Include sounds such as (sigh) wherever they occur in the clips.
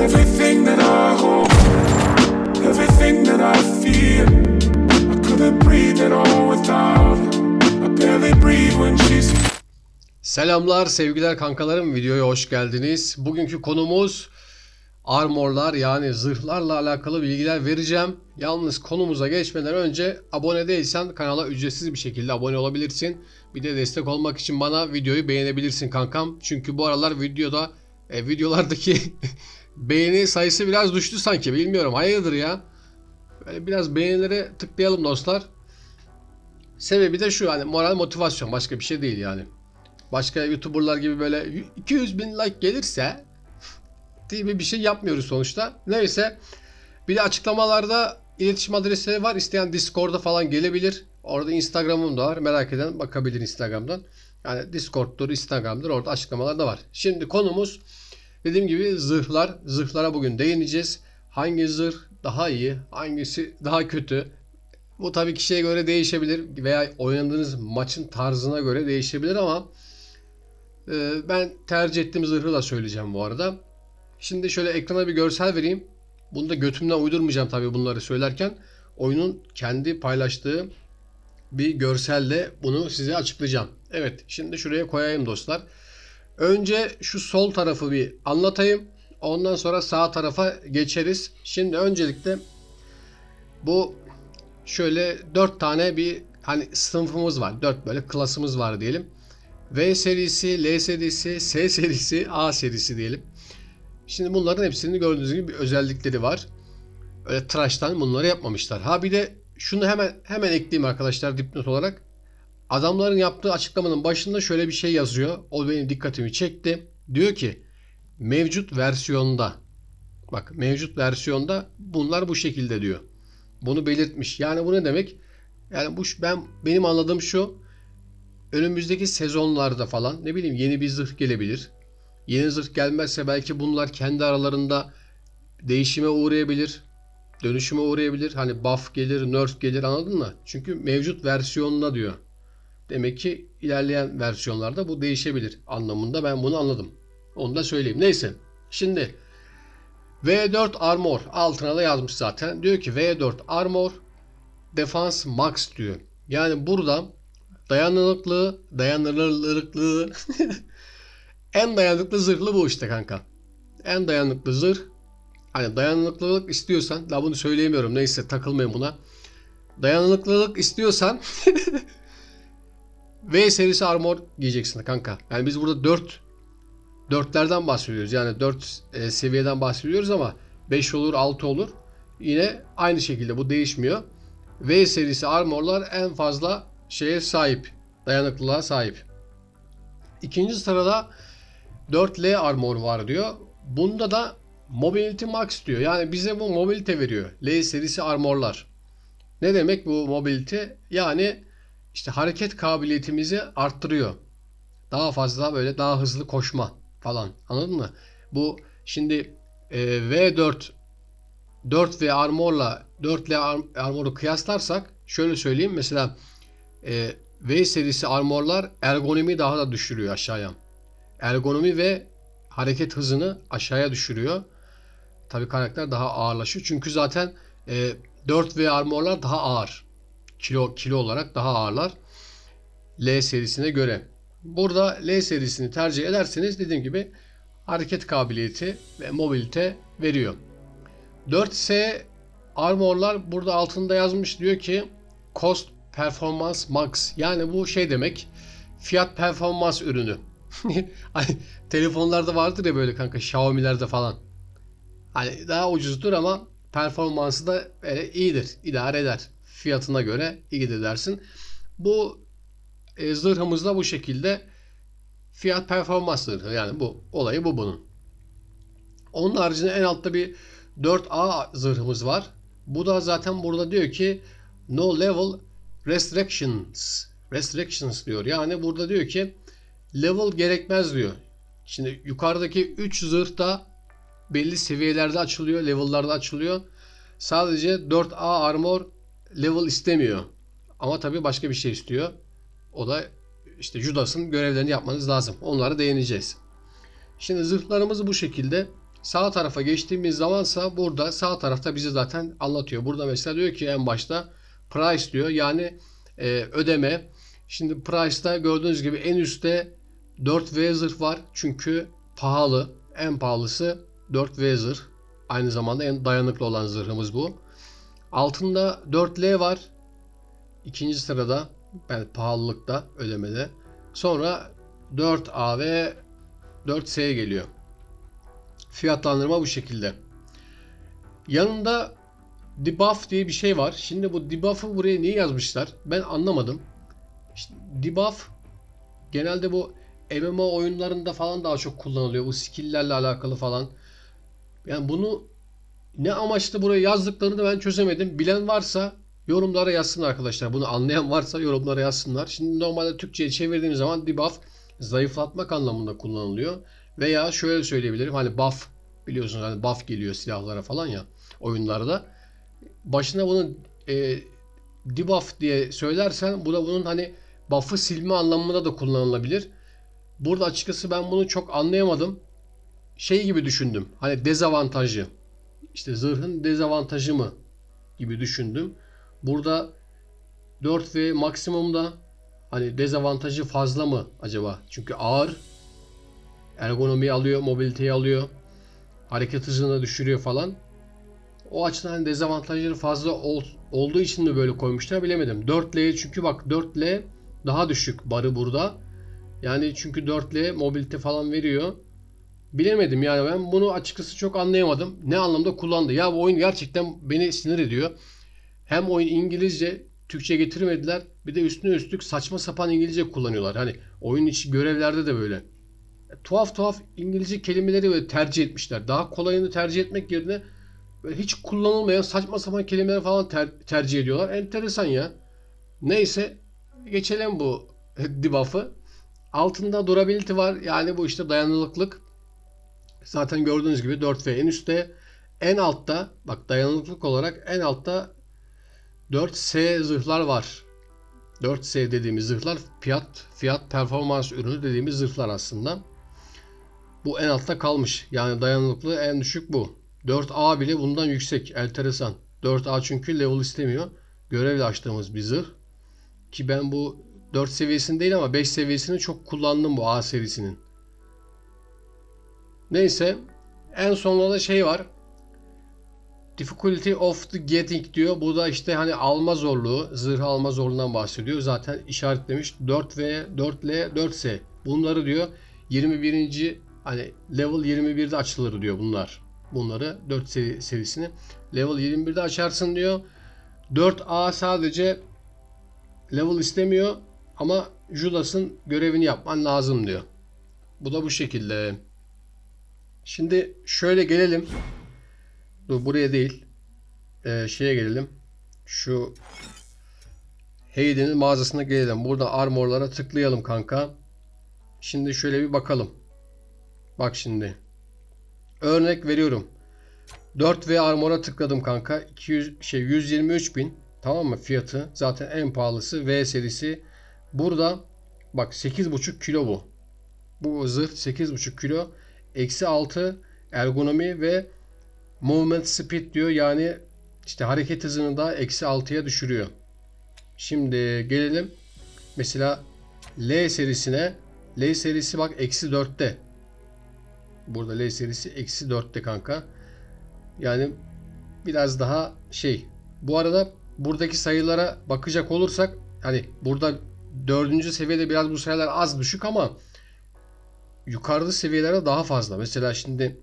everything that I hold, everything that I feel. I couldn't breathe at all without her. I barely breathe when she's Selamlar sevgiler kankalarım videoya hoş geldiniz. Bugünkü konumuz armorlar yani zırhlarla alakalı bilgiler vereceğim. Yalnız konumuza geçmeden önce abone değilsen kanala ücretsiz bir şekilde abone olabilirsin. Bir de destek olmak için bana videoyu beğenebilirsin kankam. Çünkü bu aralar videoda e, videolardaki (laughs) beğeni sayısı biraz düştü sanki bilmiyorum hayırdır ya. Böyle biraz beğenilere tıklayalım dostlar. Sebebi de şu hani moral motivasyon başka bir şey değil yani başka YouTuber'lar gibi böyle 200 bin like gelirse gibi bir şey yapmıyoruz sonuçta. Neyse bir de açıklamalarda iletişim adresleri var. İsteyen Discord'a falan gelebilir. Orada Instagram'ım da var. Merak eden bakabilir Instagram'dan. Yani Discord'dur, Instagram'dır. Orada açıklamalar da var. Şimdi konumuz dediğim gibi zırhlar. Zırhlara bugün değineceğiz. Hangi zırh daha iyi, hangisi daha kötü? Bu tabii kişiye göre değişebilir veya oynadığınız maçın tarzına göre değişebilir ama ee, ben tercih ettiğim zırhı da söyleyeceğim bu arada. Şimdi şöyle ekrana bir görsel vereyim. Bunu da götümden uydurmayacağım tabii bunları söylerken. Oyunun kendi paylaştığı bir görselle bunu size açıklayacağım. Evet şimdi şuraya koyayım dostlar. Önce şu sol tarafı bir anlatayım. Ondan sonra sağ tarafa geçeriz. Şimdi öncelikle bu şöyle 4 tane bir hani sınıfımız var. 4 böyle klasımız var diyelim. V serisi, L serisi, S serisi, A serisi diyelim. Şimdi bunların hepsinin gördüğünüz gibi bir özellikleri var. Öyle tıraştan bunları yapmamışlar. Ha bir de şunu hemen hemen ekleyeyim arkadaşlar dipnot olarak. Adamların yaptığı açıklamanın başında şöyle bir şey yazıyor. O benim dikkatimi çekti. Diyor ki mevcut versiyonda bak mevcut versiyonda bunlar bu şekilde diyor. Bunu belirtmiş. Yani bu ne demek? Yani bu ben benim anladığım şu önümüzdeki sezonlarda falan ne bileyim yeni bir zırh gelebilir. Yeni zırh gelmezse belki bunlar kendi aralarında değişime uğrayabilir. Dönüşüme uğrayabilir. Hani buff gelir, nerf gelir anladın mı? Çünkü mevcut versiyonuna diyor. Demek ki ilerleyen versiyonlarda bu değişebilir anlamında ben bunu anladım. Onu da söyleyeyim. Neyse. Şimdi V4 Armor altına da yazmış zaten. Diyor ki V4 Armor Defense Max diyor. Yani burada dayanıklılığı, dayanıklılığı (laughs) en dayanıklı zırhlı bu işte kanka. En dayanıklı zırh. Hani dayanıklılık istiyorsan, daha bunu söyleyemiyorum neyse takılmayın buna. Dayanıklılık istiyorsan (laughs) V serisi armor giyeceksin kanka. Yani biz burada 4 4'lerden bahsediyoruz. Yani 4 e, seviyeden bahsediyoruz ama 5 olur, 6 olur. Yine aynı şekilde bu değişmiyor. V serisi armorlar en fazla şeye sahip. Dayanıklılığa sahip. İkinci sırada 4L armor var diyor. Bunda da Mobility Max diyor. Yani bize bu mobilite veriyor. L serisi armorlar. Ne demek bu mobility? Yani işte hareket kabiliyetimizi arttırıyor. Daha fazla böyle daha hızlı koşma falan. Anladın mı? Bu şimdi e, V4 4V armorla 4L armoru kıyaslarsak şöyle söyleyeyim. Mesela e, V serisi armorlar ergonomi daha da düşürüyor aşağıya. Ergonomi ve hareket hızını aşağıya düşürüyor. Tabi karakter daha ağırlaşıyor. Çünkü zaten e, 4V armorlar daha ağır. Kilo kilo olarak daha ağırlar. L serisine göre. Burada L serisini tercih ederseniz dediğim gibi hareket kabiliyeti ve mobilite veriyor. 4S armorlar burada altında yazmış diyor ki cost performans max. Yani bu şey demek fiyat performans ürünü. (laughs) hani telefonlarda vardır ya böyle kanka Xiaomi'lerde falan. Hani daha ucuzdur ama performansı da böyle iyidir. idare eder. Fiyatına göre iyidir dersin. Bu e, zırhımız da bu şekilde fiyat performans zırhı. Yani bu olayı bu bunun. Onun haricinde en altta bir 4A zırhımız var. Bu da zaten burada diyor ki no level restrictions restrictions diyor. Yani burada diyor ki level gerekmez diyor. Şimdi yukarıdaki 3 zırh da belli seviyelerde açılıyor, level'larda açılıyor. Sadece 4A armor level istemiyor. Ama tabii başka bir şey istiyor. O da işte Judas'ın görevlerini yapmanız lazım. Onlara değineceğiz. Şimdi zırhlarımız bu şekilde. Sağ tarafa geçtiğimiz zamansa burada sağ tarafta bize zaten anlatıyor. Burada mesela diyor ki en başta price diyor. Yani e, ödeme. Şimdi price'ta gördüğünüz gibi en üstte 4V zırh var. Çünkü pahalı. En pahalısı 4V zırh. Aynı zamanda en dayanıklı olan zırhımız bu. Altında 4L var. İkinci sırada yani pahalılıkta ödemede. Sonra 4A ve 4S geliyor. Fiyatlandırma bu şekilde. Yanında debuff diye bir şey var. Şimdi bu debuff'ı buraya niye yazmışlar? Ben anlamadım. İşte debuff genelde bu MMO oyunlarında falan daha çok kullanılıyor. Bu skill'lerle alakalı falan. Yani bunu ne amaçla buraya yazdıklarını ben çözemedim. Bilen varsa yorumlara yazsın arkadaşlar. Bunu anlayan varsa yorumlara yazsınlar. Şimdi normalde Türkçe'ye çevirdiğim zaman debuff zayıflatmak anlamında kullanılıyor. Veya şöyle söyleyebilirim. Hani buff biliyorsunuz hani buff geliyor silahlara falan ya oyunlarda. Başına bunun e, debuff diye söylersen bu da bunun hani buff'ı silme anlamında da kullanılabilir. Burada açıkçası ben bunu çok anlayamadım. Şey gibi düşündüm. Hani dezavantajı. İşte zırhın dezavantajı mı gibi düşündüm. Burada 4 ve maksimumda hani dezavantajı fazla mı acaba? Çünkü ağır ergonomi alıyor, mobiliteyi alıyor. Hareket hızını düşürüyor falan. O açıdan hani dezavantajları fazla ol- olduğu için mi böyle koymuşlar bilemedim. 4L çünkü bak 4L daha düşük barı burada. Yani çünkü 4L mobilite falan veriyor. Bilemedim yani ben bunu açıkçası çok anlayamadım. Ne anlamda kullandı? Ya bu oyun gerçekten beni sinir ediyor. Hem oyun İngilizce, Türkçe getirmediler. Bir de üstüne üstlük saçma sapan İngilizce kullanıyorlar. Hani oyun içi görevlerde de böyle. E, tuhaf tuhaf İngilizce kelimeleri böyle tercih etmişler. Daha kolayını tercih etmek yerine böyle hiç kullanılmayan saçma sapan kelimeler falan ter- tercih ediyorlar. Enteresan ya. Neyse geçelim bu (laughs) debuff'ı. Altında durability var. Yani bu işte dayanıklılık. Zaten gördüğünüz gibi 4V en üstte. En altta bak dayanıklılık olarak en altta 4S zırhlar var. 4S dediğimiz zırhlar fiyat fiyat performans ürünü dediğimiz zırhlar aslında. Bu en altta kalmış. Yani dayanıklılığı en düşük bu. 4A bile bundan yüksek. Enteresan. 4A çünkü level istemiyor. Görevle açtığımız bir zırh. Ki ben bu 4 seviyesini değil ama 5 seviyesini çok kullandım bu A serisinin. Neyse. En sonunda da şey var. Difficulty of the getting diyor. Bu da işte hani alma zorluğu, zırh alma zorluğundan bahsediyor. Zaten işaretlemiş 4V, 4L, 4S. Bunları diyor 21. hani level 21'de açılır diyor bunlar. Bunları 4 seri, serisini level 21'de açarsın diyor. 4A sadece level istemiyor ama Judas'ın görevini yapman lazım diyor. Bu da bu şekilde. Şimdi şöyle gelelim. Dur buraya değil. Ee, şeye gelelim. Şu Hayden'in mağazasına gelelim. Burada armorlara tıklayalım kanka. Şimdi şöyle bir bakalım. Bak şimdi. Örnek veriyorum. 4V armora tıkladım kanka. 200 şey 123 bin. Tamam mı fiyatı? Zaten en pahalısı V serisi. Burada bak 8,5 kilo bu. Bu zırh 8,5 kilo. Eksi 6 ergonomi ve movement speed diyor. Yani işte hareket hızını da eksi 6'ya düşürüyor. Şimdi gelelim. Mesela L serisine. L serisi bak eksi 4'te. Burada L serisi eksi 4'te kanka. Yani biraz daha şey. Bu arada buradaki sayılara bakacak olursak hani burada dördüncü seviyede biraz bu sayılar az düşük ama yukarıda seviyelere daha fazla. Mesela şimdi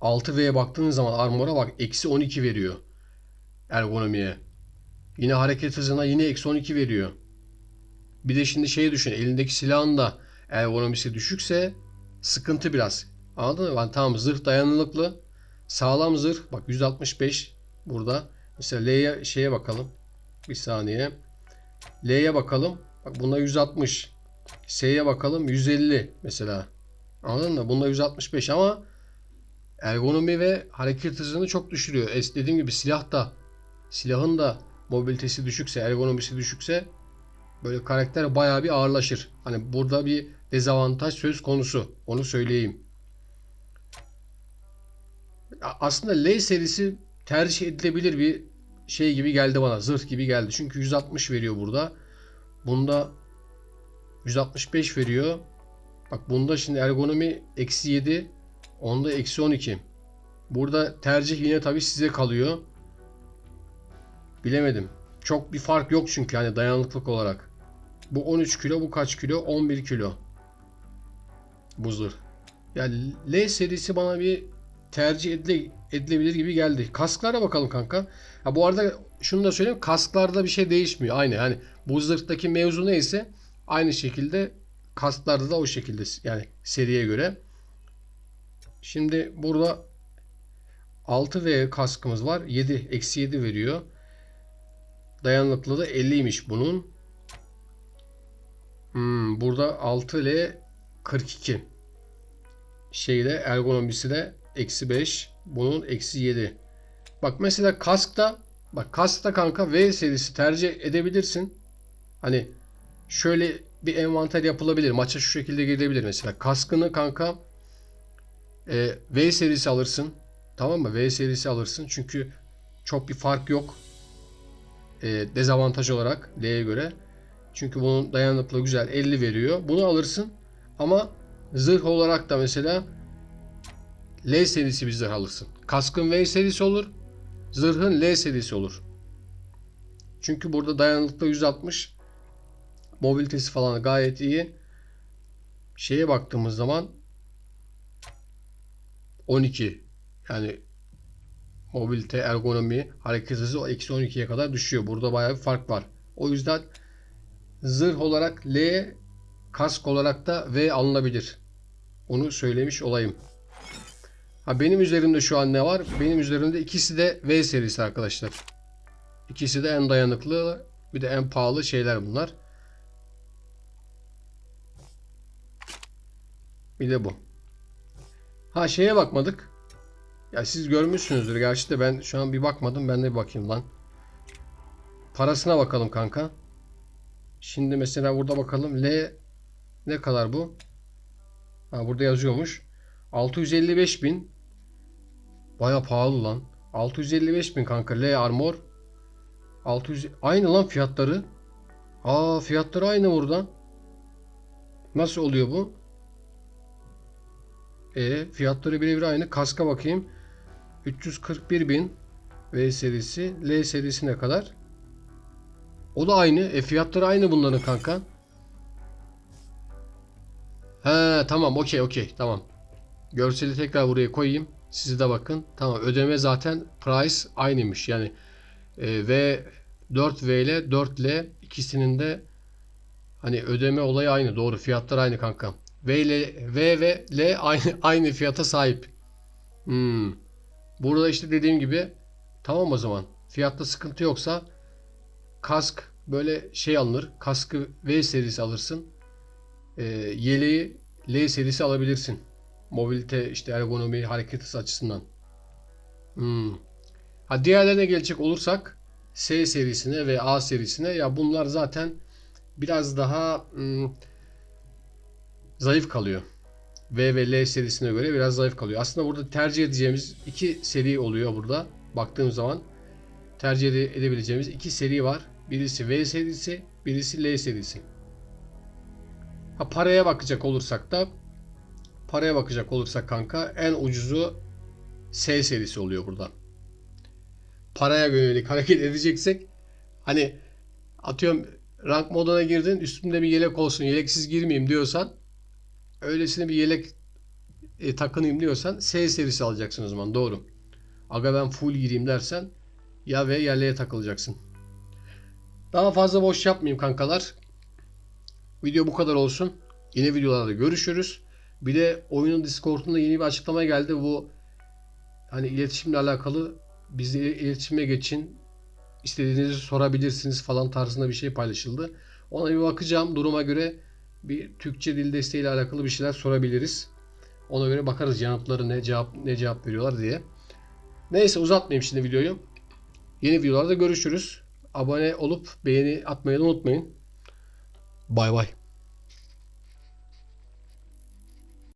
6V'ye baktığınız zaman armora bak eksi 12 veriyor ergonomiye. Yine hareket hızına yine eksi 12 veriyor. Bir de şimdi şey düşün elindeki silahın da ergonomisi düşükse sıkıntı biraz. Anladın mı? Ben tamam zırh dayanıklı. Sağlam zırh. Bak 165 burada. Mesela L'ye şeye bakalım. Bir saniye. L'ye bakalım. Bak bunda 160. S'ye bakalım 150 mesela. Anladın mı? Bunda 165 ama ergonomi ve hareket hızını çok düşürüyor. Es dediğim gibi silah da silahın da mobilitesi düşükse, ergonomisi düşükse böyle karakter bayağı bir ağırlaşır. Hani burada bir dezavantaj söz konusu. Onu söyleyeyim. Aslında L serisi tercih edilebilir bir şey gibi geldi bana. Zırh gibi geldi. Çünkü 160 veriyor burada. Bunda 165 veriyor. Bak bunda şimdi ergonomi eksi 7. Onda eksi 12. Burada tercih yine tabii size kalıyor. Bilemedim. Çok bir fark yok çünkü hani dayanıklık olarak. Bu 13 kilo, bu kaç kilo? 11 kilo. Bu. Yani L serisi bana bir tercih edile, edilebilir gibi geldi. Kasklara bakalım kanka. Ha bu arada şunu da söyleyeyim. Kasklarda bir şey değişmiyor. Aynı hani bu mevzu neyse aynı şekilde kasklarda da o şekilde yani seriye göre. Şimdi burada 6V kaskımız var. 7 eksi 7 veriyor. Dayanıklılığı 50'ymiş bunun. Hmm, burada 6L 42. Şeyde ergonomisi de eksi 5. Bunun eksi 7. Bak mesela kaskta bak kaskta kanka V serisi tercih edebilirsin. Hani şöyle bir envanter yapılabilir. Maça şu şekilde gidebilir mesela. Kaskını kanka e, V serisi alırsın. Tamam mı? V serisi alırsın. Çünkü çok bir fark yok. E, dezavantaj olarak L'ye göre. Çünkü bunun dayanıklılığı güzel. 50 veriyor. Bunu alırsın. Ama zırh olarak da mesela L serisi bir zırh alırsın. Kaskın V serisi olur. Zırhın L serisi olur. Çünkü burada dayanıklılıkta 160. Mobilitesi falan gayet iyi. Şeye baktığımız zaman 12. Yani mobilite, ergonomi, hareket hızı eksi 12'ye kadar düşüyor. Burada bayağı bir fark var. O yüzden zırh olarak L, kask olarak da V alınabilir. Onu söylemiş olayım. Ha benim üzerimde şu an ne var? Benim üzerimde ikisi de V serisi arkadaşlar. İkisi de en dayanıklı bir de en pahalı şeyler bunlar. Bir de bu. Ha şeye bakmadık. Ya siz görmüşsünüzdür. Gerçi de ben şu an bir bakmadım. Ben de bir bakayım lan. Parasına bakalım kanka. Şimdi mesela burada bakalım. L ne kadar bu? Ha burada yazıyormuş. 655 bin. Baya pahalı lan. 655 bin kanka. L armor. 600 aynı lan fiyatları. Aa fiyatları aynı burada. Nasıl oluyor bu? E fiyatları birebir aynı. Kaska bakayım. 341 bin V serisi. L serisi ne kadar? O da aynı. E fiyatları aynı bunların kanka. He tamam okey okey tamam. Görseli tekrar buraya koyayım. Siz de bakın. Tamam ödeme zaten price aynıymış. Yani e, V 4V ile 4L ikisinin de hani ödeme olayı aynı. Doğru fiyatlar aynı kanka. V ile V ve L aynı aynı fiyata sahip. Hmm. Burada işte dediğim gibi tamam o zaman. Fiyatta sıkıntı yoksa kask böyle şey alınır. Kaskı V serisi alırsın. E, yeleği L serisi alabilirsin. Mobilite işte ergonomi hareket açısından. Hmm. Ha diğerlerine gelecek olursak S serisine ve A serisine ya bunlar zaten biraz daha hmm, zayıf kalıyor. V ve L serisine göre biraz zayıf kalıyor. Aslında burada tercih edeceğimiz iki seri oluyor burada. Baktığım zaman tercih ede- edebileceğimiz iki seri var. Birisi V serisi, birisi L serisi. Ha paraya bakacak olursak da paraya bakacak olursak kanka en ucuzu S serisi oluyor burada. Paraya yönelik (laughs) hareket edeceksek hani atıyorum rank moduna girdin üstümde bir yelek olsun yeleksiz girmeyeyim diyorsan öylesine bir yelek e, takınayım diyorsan S serisi alacaksın o zaman doğru. Aga ben full gireyim dersen ya V ya L'ye takılacaksın. Daha fazla boş yapmayayım kankalar. Video bu kadar olsun. Yeni videolarda görüşürüz. Bir de oyunun Discord'unda yeni bir açıklama geldi. Bu hani iletişimle alakalı bizle iletişime geçin. istediğinizi sorabilirsiniz falan tarzında bir şey paylaşıldı. Ona bir bakacağım. Duruma göre bir Türkçe dil desteğiyle alakalı bir şeyler sorabiliriz. Ona göre bakarız yanıtları ne cevap ne cevap veriyorlar diye. Neyse uzatmayayım şimdi videoyu. Yeni videolarda görüşürüz. Abone olup beğeni atmayı unutmayın. Bay bay.